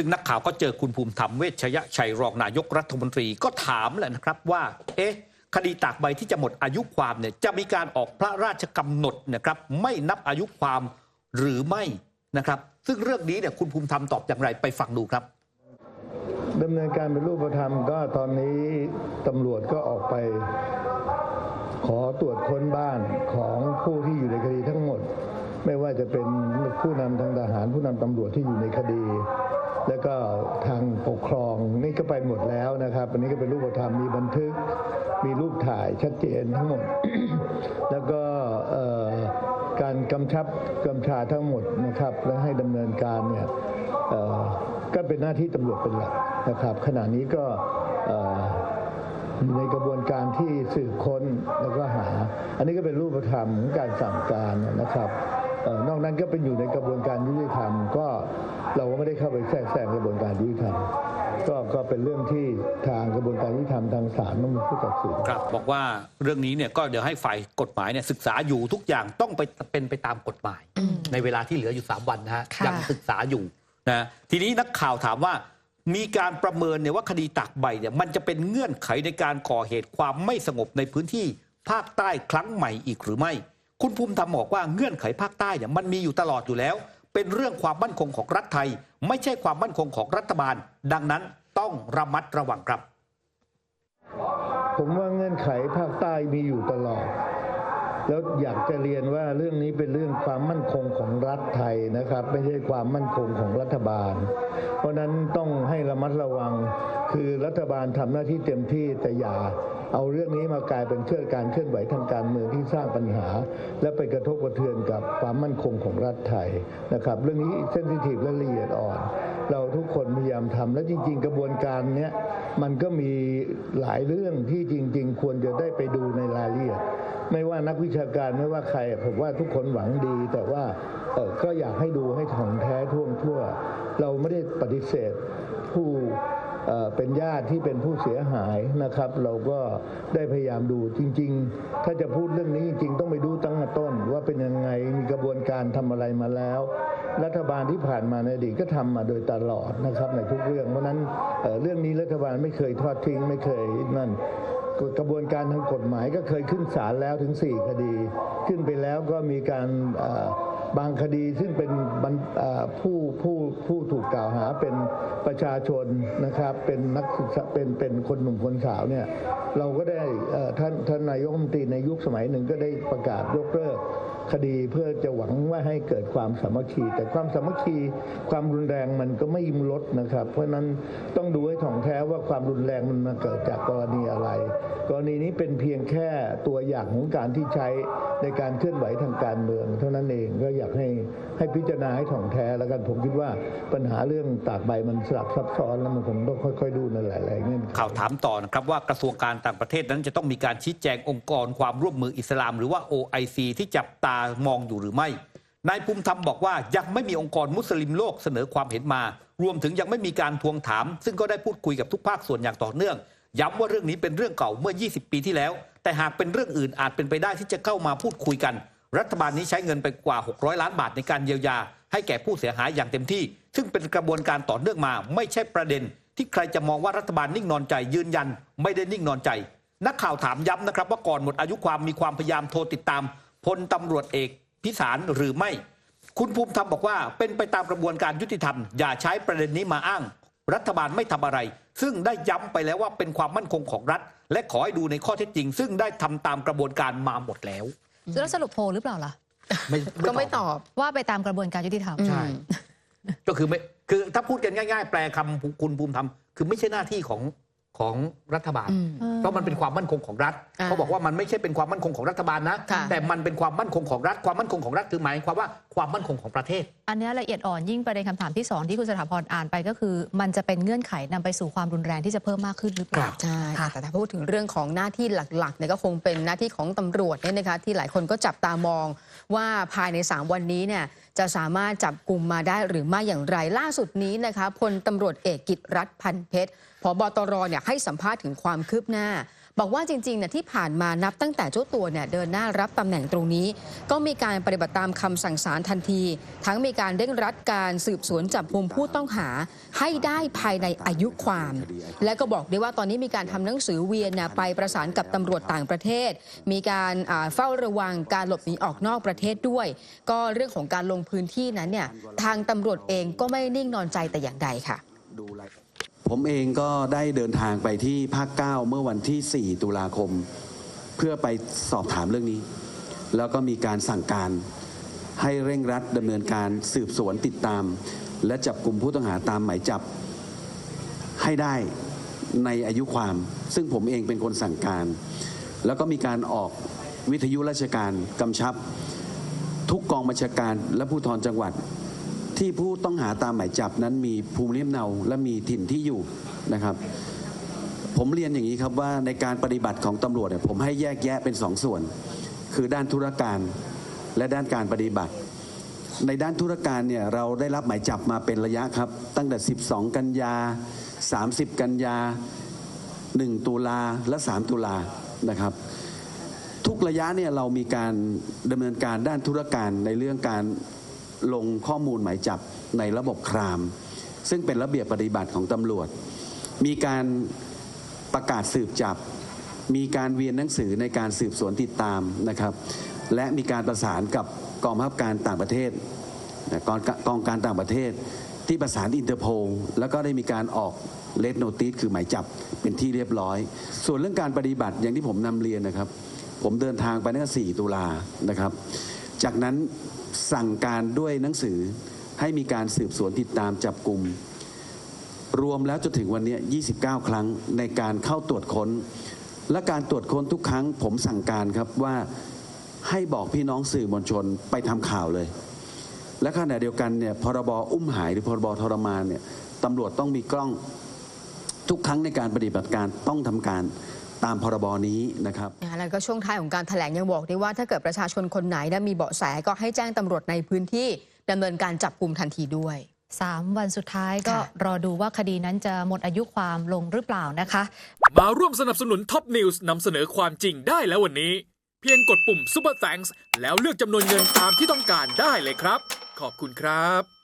ซึ่งนักข่าวก็เจอคุณภูมิธรรมเวชยชัยรองนายกรัฐมนตรีก็ถามแหละนะครับว่า เอ๊ะคดีตากใบที่จะหมดอายุความเนี่ยจะมีการออกพระราชกำหนดนะครับ ไม่นับอายุความหรือไม่นะครับ ซึ่งเรื่องนี้เนี่ยคุณภูมิธรรมตอบอย่างไรไปฟังดูครับดำเนินการเป็นรูปธรรมก็ตอนนี้ตำรวจก็ออกไป ขอตรวจค้นบ้านของผู้ที่อยู่ในคดีทั้งหมด ไม่ว่าจะเป็นผู้นำทางทหารผู้นำตำรวจที่อยู่ในคดี แล้วก็ทางปกครองนี่ก็ไปหมดแล้วนะครับอันนี้ก็เป็นรูปธรรมมีบันทึก มีรูปถ่ายชัดเจนทั้งหมด แล้วก็การกำชับกำชาทั้งหมดนะครับ และให้ดำเนินการเนี่ยก็เป็นหน้าที่ตำรวจเป็นหลักนะครับ ขณะนี้ก็อยู่ในกระบวนการที่สืบค้นแล้วก็หา อันนี้ก็เป็นรูปธรรมของการสั่งการนะครับ นอกนั้นก็เป็นอยู่ในกระบวนการยุติธรรม ก็เราก็ไม่ได้เข้าไปแทรกแซงกระบวนการยุติธรรมก็ก็เป็นเรื่องที่ทางกระบวนการยุติธรรมทางศาลต้องเป็นผู้ตัดสินครับบอกว่าเรื่องนี้เนี่ยก็เดี๋ยวให้ฝ่ายกฎหมายเนี่ยศึกษาอยู่ทุกอย่างต้องไปเป็นไปตามกฎหมาย ในเวลาที่เหลืออยู่ 3 วันนะฮะค่ะยังศึกษาอยู่นะทีนี้นักข่าวถามว่ามีการประเมินเนี่ยว่าคดีตากใบเนี่ยมันจะเป็นเงื่อนไขในการก่อเหตุความไม่สงบในพื้นที่ภาคใต้ครั้งใหม่อีกหรือไม่ คุณภูมิธรรมบอกว่าเงื่อนไขภาคใต้เนี่ยมันมีอยู่ตลอดอยู่แล้ว เป็นเรื่องความมั่นคงของรัฐไทย ไม่ใช่ความมั่นคงของรัฐบาล ดังนั้นต้องระมัดระวังครับ ผมว่าเงื่อนไขภาคใต้มีอยู่ตลอด แล้วอยากจะเรียนว่าเรื่องนี้เป็นเรื่องความมั่นคงของรัฐไทยนะครับ ไม่ใช่ความมั่นคงของรัฐบาล เพราะนั้นต้องให้ระมัดระวัง คือรัฐบาลทำหน้าที่เต็มที่แต่อย่าเอาเรื่องนี้มากลายเป็นเครื่องการเคลื่อนไหวทางการเมืองที่สร้างปัญหา และไปกระทบกระเทือนกับความมั่นคงของรัฐไทยนะครับ เรื่องนี้เซนซิทีฟและละเอียดอ่อน เราทุกคนพยายามทำและจริง ๆ กระบวนการเนี้ยมันก็มีหลายเรื่องที่จริง ๆ ควรจะได้ไปดูในรายละเอียดไม่ว่านักวิชาการไม่ว่าใครผมว่าทุกคนหวังดี แต่ว่าเออก็อยากให้ดูให้ถ่องแท้ท่วงทั่ว เราไม่ได้ปฏิเสธ เป็นญาติที่เป็นผู้เสียหายนะครับ เราก็ได้พยายามดูจริง ๆ ถ้าจะพูดเรื่องนี้จริงต้องไปดูตั้งแต่ต้น ว่าเป็นยังไงมีกระบวนการทำอะไรมาแล้ว รัฐบาลที่ผ่านมาในอดีตก็ทำมาโดยตลอดนะครับในทุกเรื่องเพราะนั้นเเรื่องนี้รัฐบาลไม่เคยทอดทิ้งไม่เคยนั่นกระบวนการทางกฎหมายก็เคยขึ้นศาลแล้วถึง 4 คดี ขึ้นไปแล้วก็มีการบางคดีซึ่งเป็นผู้ผู้ผู้ถูกกล่าวหาเป็นประชาชนนะครับ เป็นนักศึกษาเป็นเป็นคนหนุ่มคนสาวเนี่ยเราก็ได้ท่านท่านนายกรัฐมนตรีในยุคสมัยหนึ่งก็ได้ประกาศยกเลิกคดีเพื่อจะหวังว่าให้เกิดความสามัคคี แต่ความสามัคคีความรุนแรงมันก็ไม่ยิมลดนะครับ เพราะฉะนั้นต้องดูให้ถ่องแท้ว่าความรุนแรงมันมาเกิดจากกรณีอะไร กรณีนี้เป็นเพียงแค่ตัวอย่างของการที่ใช้ในการเคลื่อนไหวทางการเมือง เท่านั้นเองก็อยากให้ให้พิจารณาให้ถ่องแท้แล้วกันผมคิดว่าปัญหาเรื่องตากใบมันสลับซับซ้อนแล้วมันคงต้องค่อย ๆ ดูในหลายๆเงื่อนไขข่าวถามต่อนะครับว่ากระทรวงการต่างประเทศนั้นจะต้องมีการชี้แจงองค์กรความร่วมมืออิสลาม หรือว่า OIC ที่จับตามองอยู่หรือไม่นายภูมิธรรมบอกว่ายังไม่มีองค์กรมุสลิมโลกเสนอความเห็นมา รวมถึงยังไม่มีการทวงถาม ซึ่งก็ได้พูดคุยกับทุกภาคส่วนอย่างต่อเนื่อง ย้ำว่าเรื่องนี้เป็นเรื่องเก่าเมื่อ 20 ปีที่แล้ว แต่หากเป็นเรื่องอื่นอาจเป็นไปได้ที่จะเข้ามาพูดคุยกัน รัฐบาลนี้ใช้เงินไปกว่า 600 ล้านบาทในการเยียวยา ให้แก่ผู้เสียหายอย่างเต็มที่ ซึ่งเป็นกระบวนการต่อเนื่องมา ไม่ใช่ประเด็น ที่ใครจะมองว่ารัฐบาลนิ่งนอนใจยืนยัน ไม่ได้นิ่งนอนใจ นักข่าวถามย้ำนะครับ ว่าก่อนหมดอายุความมีความพยายามโทรติดตามพลตำรวจเอกพิสารหรือไม่ คุณภูมิธรรมบอกว่า เป็นไปตามกระบวนการยุติธรรม อย่าใช้ประเด็นนี้มาอ้าง รัฐบาลไม่ทำอะไร ซึ่งได้ย้ำไปแล้วว่าเป็นความมั่นคงของรัฐ และขอให้ดูในข้อเท็จจริง ซึ่งได้ทำตามกระบวนการมาหมดแล้วแล้วสรุปโพหรือเปล่าล่ะ ก็ไม่ตอบว่าไปตามกระบวนการยุติธรรมใช่ก็คือไม่คือถ้าพูดกันง่าย ๆ แปลคำคุณภูมิธรรมคือไม่ใช่หน้าที่ของของรัฐบาลอืมเพราะมันเป็นความมั่นคงของรัฐอ่าเขาบอกว่ามันไม่ใช่เป็นความมั่นคงของรัฐบาลนะค่ะแต่มันเป็นความมั่นคงของรัฐ ความมั่นคงของรัฐคือหมายความว่า ความมั่นคงของประเทศ อันเนี้ยละเอียดอ่อนยิ่งประเด็นคำถามที่สองที่คุณสถาพรอ่านไปก็คือ มันจะเป็นเงื่อนไขนำไปสู่ความรุนแรงที่จะเพิ่มมากขึ้นหรือเปล่าใช่ค่ะแต่ถ้าพูดถึงเรื่องของหน้าที่หลักๆเนี่ยก็คงเป็นหน้าที่ของตำรวจเนี่ยนะคะที่หลายคนก็จับตามองว่าภายใน 3 วันนี้เนี่ยจะสามารถจับกลุ่มมาได้หรือไม่อย่างไรล่าสุดนี้นะคะพลตำรวจเอกกิตรัฐพันเพชรพบตรเนี่ยให้สัมภาษณ์ถึงความคืบหน้า บอกว่าจริงๆเนี่ยที่ผ่านมานับตั้งแต่เจ้าตัวเนี่ยเดินหน้ารับตำแหน่งตรงนี้ ก็มีการปฏิบัติตามคำสั่งศาลทันที ทั้งมีการเร่งรัดการสืบสวนจับกุมผู้ต้องหาให้ได้ภายในอายุความ และก็บอกด้วยว่าตอนนี้มีการทำหนังสือเวียนไปประสานกับตำรวจต่างประเทศ มีการเฝ้าระวังการหลบหนีออกนอกประเทศด้วย ก็เรื่องของการลงพื้นที่นั้นเนี่ยทางตำรวจเองก็ไม่นิ่งนอนใจแต่อย่างใดค่ะ ผมเองก็ได้เดินทางไปที่ภาค9เมื่อวันที่ 4 ตุลาคม เพื่อไปสอบถามเรื่องนี้ แล้วก็มีการสั่งการให้เร่งรัดดำเนินการสืบสวนติดตาม และจับกลุ่มผู้ต้องหาตามหมายจับให้ได้ในอายุความ ซึ่งผมเองเป็นคนสั่งการ แล้วก็มีการออกวิทยุราชการกำชับ ทุกกองบัญชาการและผู้ทรจังหวัด ที่ผู้ต้องหาตามหมายจับนั้นมีภูมิลำเนาและมีถิ่นที่อยู่นะครับ ผมเรียนอย่างนี้ครับว่าในการปฏิบัติของตำรวจเนี่ยผมให้แยกแยะเป็นสองส่วน คือด้านธุรการและด้านการปฏิบัติ ในด้านธุรการเนี่ยเราได้รับหมายจับมาเป็นระยะครับ ตั้งแต่ 12 กันยา 30 กันยา 1 ตุลาและ 3 ตุลานะครับทุกระยะเนี่ยเรามีการดำเนินการด้านธุรการในเรื่องการ ลงข้อมูลหมายจับในระบบคราม ซึ่งเป็นระเบียบปฏิบัติของตำรวจ มีการประกาศสืบจับ มีการเวียนหนังสือในการสืบสวนติดตามนะครับ และมีการประสานกับกองบังคับการต่างประเทศกองกองการต่างประเทศ ที่ประสานอินเตอร์โพลแล้วก็ได้มีการออกเลดโนติสคือหมายจับเป็นที่เรียบร้อย ส่วนเรื่องการปฏิบัติอย่างที่ผมนำเรียนนะครับ ผมเดินทางไปตั้งแต่4ตุลานะครับ จากนั้นสั่งการด้วยหนังสือให้มีการสืบสวนติดตามจับกลุ่ม รวมแล้วจนถึงวันนี้ 29 ครั้งในการเข้าตรวจค้น และการตรวจค้นทุกครั้ง ผมสั่งการครับว่าให้บอกพี่น้องสื่อมวลชนไปทำข่าวเลย และขณะเดียวกันเนี่ยพรบอุ้มหายหรือพรบทรมานเนี่ยตำรวจต้องมีกล้องทุกครั้งในการปฏิบัติการต้องทำการ ตามพรบนี้นะครับนะคะแล้วก็ช่วงท้ายของการแถลงยังบอกด้วยว่าถ้าเกิดประชาชนคนไหนนะมีเบาะแสก็ให้แจ้งตำรวจในพื้นที่ดำเนินการจับกลุ่มทันทีด้วยสามวันสุดท้ายก็ค่ะรอดูว่าคดีนั้นจะหมดอายุความลงหรือเปล่านะคะ มาร่วมสนับสนุนท็อปนิวส์นำเสนอความจริงได้แล้ววันนี้ เพียงกดปุ่ม Super Thanks แล้วเลือกจำนวนเงินตามที่ต้องการได้เลยครับ ขอบคุณครับ